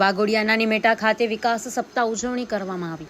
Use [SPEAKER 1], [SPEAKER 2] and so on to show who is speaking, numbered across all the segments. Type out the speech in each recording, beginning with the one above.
[SPEAKER 1] વાઘોડિયાના નિમેટા ખાતે વિકાસ સપ્તાહ ઉજવણી કરવામાં આવી.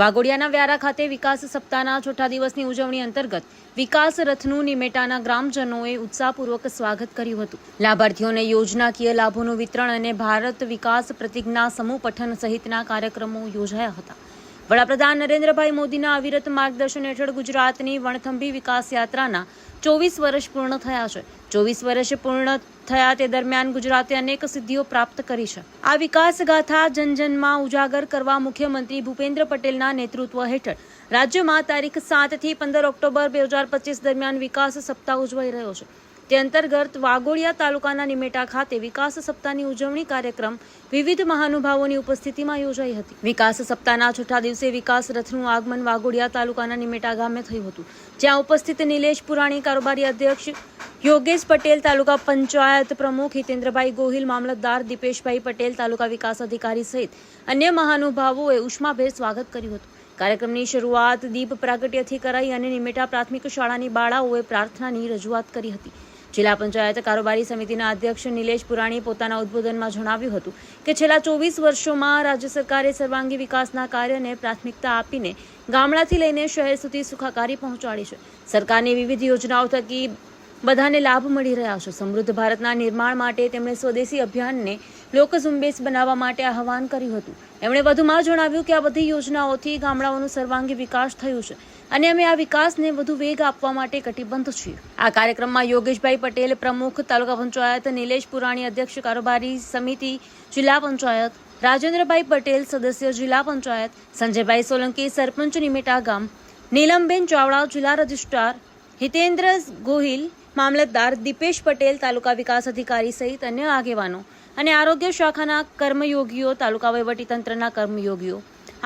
[SPEAKER 1] વાઘોડિયાના વ્યારા ખાતે વિકાસ સપ્તાહના ચોથા દિવસની ઉજવણી અંતર્ગત વિકાસ રથનું નિમેટાના ગ્રામજનોએ ઉત્સાહપૂર્વક સ્વાગત કર્યું હતું. લાભાર્થીઓને યોજનાકીય લાભોનું વિતરણ અને ભારત વિકાસ પ્રતિજ્ઞા સમૂહ પઠન સહિતના કાર્યક્રમો યોજાયા હતા. વડાપ્રધાન નરેન્દ્રભાઈ મોદીના અવિરત માર્ગદર્શન હેઠળ ગુજરાતની વણથંભી વિકાસ યાત્રાના ચોવીસ વર્ષ પૂર્ણ થયા છે. ચોવીસ વર્ષ પૂર્ણ થયા તે દરમિયાન ગુજરાતે અનેક સિદ્ધિઓ પ્રાપ્ત કરી છે. આ વિકાસ ગાથા જનજનમાં ઉજાગર કરવા મુખ્યમંત્રી ભૂપેન્દ્ર પટેલના નેતૃત્વ હેઠળ રાજ્યમાં તારીખ સાતથી પંદર ઓક્ટોબર બે હજાર પચીસ દરમિયાન વિકાસ સપ્તાહ ઉજવાઈ રહ્યો છે. તે અંતર્ગત વાઘોડિયા તાલુકાના નિમેટા ખાતે વિકાસ સપ્તાહની ઉજવણી કાર્યક્રમ વિવિધ મહાનુભાવોની ઉપસ્થિતિમાં યોજાઈ હતી. વિકાસ સપ્તાહના છઠ્ઠા દિવસે વિકાસ રથનું આગમન વાઘોડિયા તાલુકાના નિમેટા ગામે થયું હતું. જ્યાં ઉપસ્થિત નિલેશ પુરાણી, કારોબારી અધ્યક્ષ યોગેશ પટેલ, તાલુકા પંચાયત પ્રમુખ હિતેન્દ્રભાઈ ગોહિલ, મામલતદાર દીપેશભાઈ પટેલ, તાલુકા વિકાસ અધિકારી સહિત અન્ય મહાનુભાવોએ ઉષ્માભેર સ્વાગત કર્યું હતું. કાર્યક્રમની શરૂઆત દીપ પ્રાગટ્યથી કરાઈ અને નિમેટા પ્રાથમિક શાળાની બાળાઓએ પ્રાર્થનાની રજૂઆત કરી હતી. જિલ્લા પંચાયત કારોબારી સમિતિના અધ્યક્ષ નિલેશ પુરાણી પોતાના ઉદ્બોધનમાં જણાવ્યું હતું કે છેલ્લા ચોવીસ વર્ષોમાં રાજ્ય સરકારે સર્વાંગી વિકાસના કાર્યને પ્રાથમિકતા આપીને ગામડાથી લઈને શહેર સુધી સુખાકારી પહોંચાડી છે. સરકારની વિવિધ યોજનાઓ થકી બધાને લાભ મળી રહ્યા છે. સમૃદ્ધ ભારતના નિર્માણ માટે તેમણે સ્વદેશી અભિયાનને લોકઝુંબેશ બનાવવા માટે આહવાન કર્યું હતું. એમણે વધુમાં જણાવ્યું કે આ બધી યોજનાઓથી ગામડાઓનું સર્વાંગી વિકાસ થયું છે અને અમે આ વિકાસને વધુ વેગ આપવા માટે કટિબદ્ધ છીએ. આ કાર્યક્રમમાં યોગેશભાઈ પટેલ પ્રમુખ, તાલુકા પંચાયત, નિલેશ પુરાણી અધ્યક્ષ, કારોબારી સમિતિ, જિલ્લા પંચાયત, રાજેન્દ્રભાઈ પટેલ સદસ્ય, જિલ્લા પંચાયત, સંજયભાઈ સોલંકી, સરપંચ નિમેટા ગામ, નીલમબેન ચાવડા, જિલ્લા રજિસ્ટ્રાર, હિતેન્દ્ર ગોહિલ મામલતદાર દીપેશ પટેલ, તાલુકા વિકાસ અધિકારી સહિત અન્ય આગેવાનો અને આરોગ્ય શાખાના કર્મયોગીઓ, તાલુકા વહીવટીતંત્રના કર્મયોગીઓ,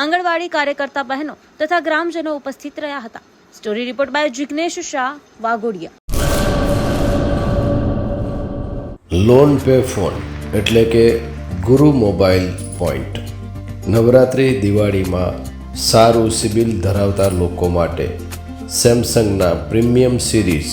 [SPEAKER 1] આંગણવાડી કાર્યકર્તા બહેનો તથા ગ્રામજનો ઉપસ્થિત રહ્યા હતા. Story report by Jignesh Shah, Waghodia.
[SPEAKER 2] Loan pay phone એટલે કે ગુરુ મોબાઈલ પોઈન્ટ. નવરાત્રિ દિવાળીમાં સારું સિબિલ ધરાવતા લોકો માટે સેમસંગના premium series